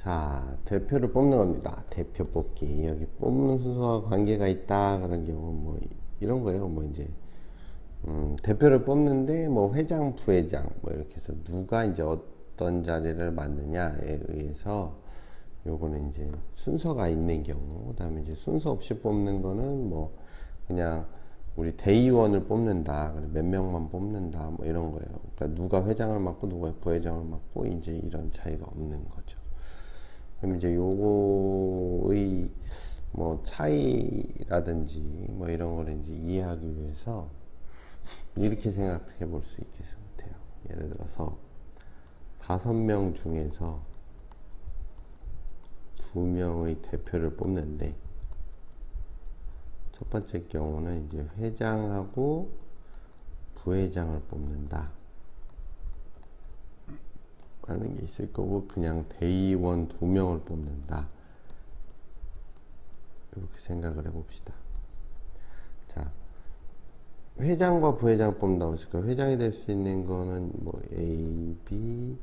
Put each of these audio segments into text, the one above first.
자, 대표를 뽑는 겁니다. 대표 뽑기. 여기 뽑는 순서와 관계가 있다. 그런 경우, 뭐, 이런 거예요. 뭐, 이제, 음, 대표를 뽑는데, 뭐, 회장, 부회장, 뭐, 이렇게 해서 누가 이제 어떤 자리를 맡느냐에 의해서, 요거는 이제 순서가 있는 경우, 그 다음에 이제 순서 없이 뽑는 거는 뭐, 그냥, 우리 대의원을 뽑는다. 몇 명만 뽑는다. 뭐, 이런 거예요. 그러니까 누가 회장을 맡고, 누가 부회장을 맡고, 이제 이런 차이가 없는 거죠. 그럼 이제 요거의 뭐 차이라든지 뭐 이런 거를 이제 이해하기 위해서 이렇게 생각해 볼 수 있겠을 것 같아요. 예를 들어서 다섯 명 중에서 두 명의 대표를 뽑는데 첫 번째 경우는 이제 회장하고 부회장을 뽑는다. 하는 게 있을 거고 그냥 대의원 두 명을 뽑는다. 이렇게 생각을 해봅시다. 자, 회장과 부회장 뽑는다고 했을까? 회장이 될 수 있는 거는 뭐 A, B,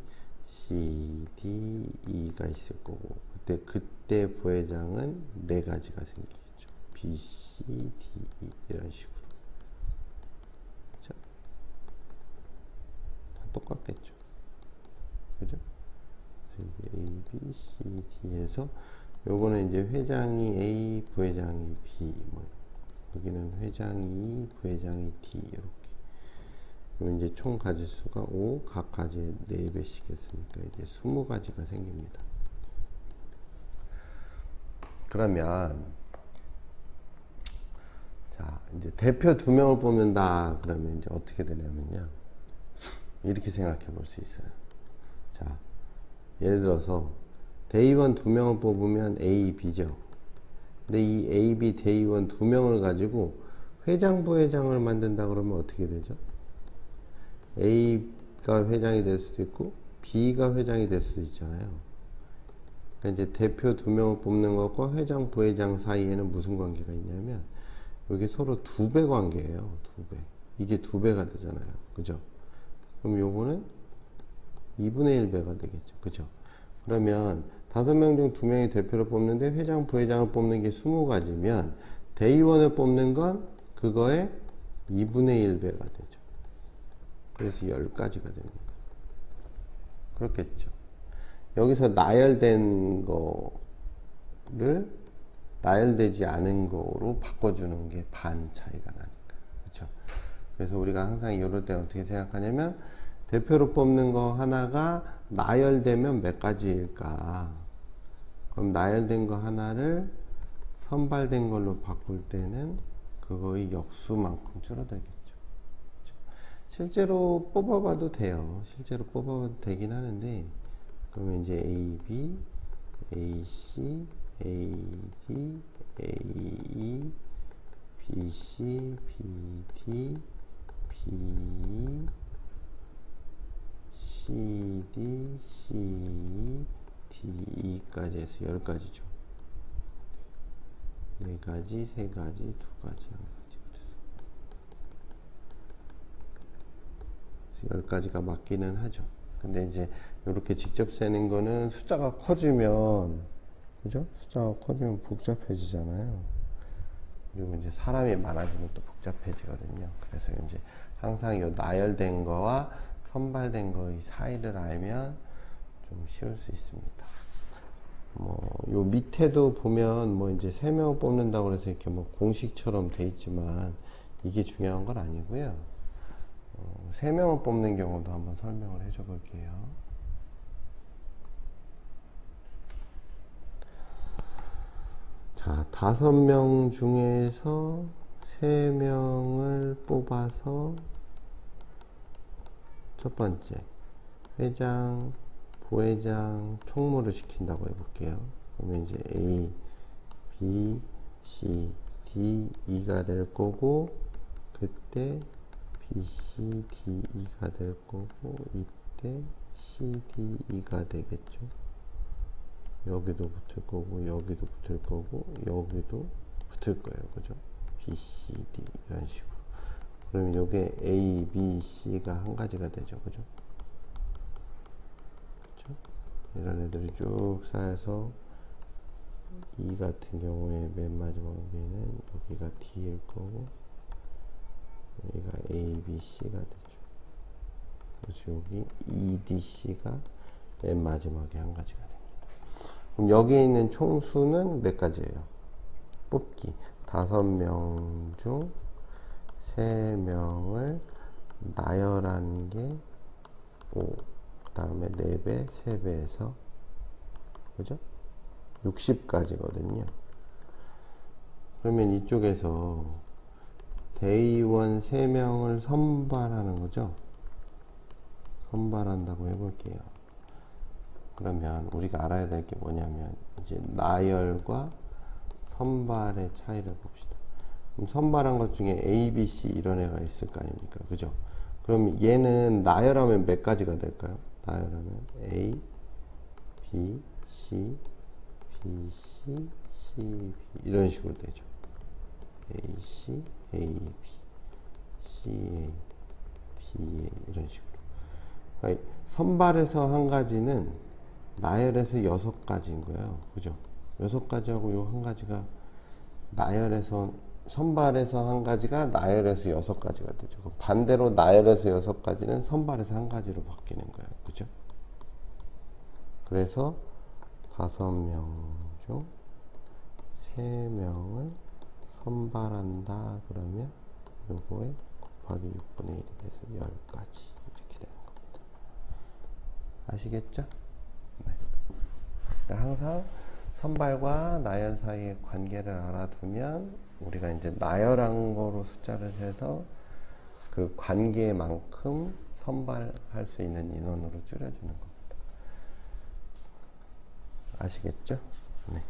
C, D, E가 있을 거고 그때 그때 부회장은 네 가지가 생기겠죠. B, C, D, E 이런 식으로. 그죠? 다 똑같겠죠. 그죠? 이게 A, B, C, D에서 요거는 이제 회장이 A, 부회장이 B, 뭐 여기는 회장이 부회장이 D 이렇게. 그러면 이제 총 가지수가 5, 각 가지에 4배씩 했으니까 이제 20가지가 생깁니다. 그러면 자 이제 대표 두 명을 뽑는다 그러면 이제 어떻게 되냐면요 이렇게 생각해 볼 수 있어요. 자, 예를 들어서 대의원 두 명을 뽑으면 A, B죠. 근데 이 A, B 대의원 두 명을 가지고 회장, 부회장을 만든다 그러면 어떻게 되죠? A가 회장이 될 수도 있고 B가 회장이 될 수도 있잖아요. 그러니까 이제 대표 두 명을 뽑는 것과 회장, 부회장 사이에는 무슨 관계가 있냐면 이게 서로 두 배 관계예요. 두 배. 이게 두 배가 되잖아요. 그죠? 그럼 요거는 2분의 1배가 되겠죠. 그죠? 그러면 다섯 명중두 명이 대표를 뽑는데 회장, 부회장을 뽑는 게 20가지면 대의원을 뽑는 건 그거의 2분의 1배가 되죠. 그래서 10가지가 됩니다. 그렇겠죠. 여기서 나열된 거를 나열되지 않은 거로 바꿔주는 게 반 차이가 나니까. 그렇죠? 그래서 우리가 항상 이럴 때 어떻게 생각하냐면 대표로 뽑는 거 하나가 나열되면 몇 가지일까? 그럼 나열된 거 하나를 선발된 걸로 바꿀 때는 그거의 역수만큼 줄어들겠죠. 그렇죠? 실제로 뽑아봐도 돼요. 실제로 뽑아봐도 되긴 하는데, 그러면 이제 A, B, A, C, A, D, A, E, B, C, B, D, B, C, D, C, D, E까지 해서 10가지죠. 4가지, 3가지, 2가지, 1가지. 그래서 10가지가 맞기는 하죠. 근데 이제 이렇게 직접 세는 거는 숫자가 커지면, 그죠? 숫자가 커지면 복잡해지잖아요. 그리고 이제 사람이 많아지면 또 복잡해지거든요. 그래서 이제 항상 이 나열된 거와 선발된 거의 사이를 알면 좀 쉬울 수 있습니다. 뭐, 요 밑에도 보면 뭐 이제 세 명 뽑는다고 해서 이렇게 뭐 공식처럼 돼 있지만 이게 중요한 건 아니고요. 어, 세 명을 뽑는 경우도 한번 설명을 해줘 볼게요. 자, 다섯 명 중에서 세 명을 뽑아서 첫 번째 회장, 부회장 총무를 시킨다고 해볼게요. 그러면 이제 A, B, C, D, E가 될 거고 그때 B, C, D, E가 될 거고 이때 C, D, E가 되겠죠. 여기도 붙을 거고 여기도 붙을 거고 여기도 붙을 거예요. 그죠? B, C. 그러면 요게 A, B, C가 한 가지가 되죠. 그죠? 그죠? 이런 애들이 쭉 쌓여서 E 같은 경우에 맨 마지막에는 여기가 D일 거고 여기가 A, B, C가 되죠. 그래서 여기 E, D, C가 맨 마지막에 한 가지가 됩니다. 그럼 여기에 있는 총수는 몇 가지예요? 뽑기 다섯 명 중 세 명을 나열한 게 5. 그 다음에 4배, 3배에서 그죠? 60까지거든요. 그러면 이쪽에서 대의원 3명을 선발하는 거죠? 선발한다고 해볼게요. 그러면 우리가 알아야 될 게 뭐냐면 이제 나열과 선발의 차이를 봅시다. 그럼 선발한 것 중에 A, B, C 이런 애가 있을 거 아닙니까? 그죠? 그럼 얘는 나열하면 몇 가지가 될까요? 나열하면 A, B, C, B, C, C, B 이런 식으로 되죠. A, C, A, B, C, A, B, A 이런 식으로. 그러니까 선발에서 한 가지는 나열에서 여섯 가지인 거예요. 그죠? 여섯 가지하고 요 한 가지가 나열에서 선발에서 한 가지가 나열에서 여섯 가지가 되죠. 반대로 나열에서 여섯 가지는 선발에서 한 가지로 바뀌는 거예요. 그죠? 그래서 다섯 명중 세 명을 선발한다 그러면 요거에 곱하기 6분의 1이 돼서 10가지 이렇게 되는 겁니다. 아시겠죠? 네. 그러니까 항상 선발과 나열 사이의 관계를 알아두면 우리가 이제 나열한 거로 숫자를 세서 그 관계만큼 선발할 수 있는 인원으로 줄여주는 겁니다. 아시겠죠? 네.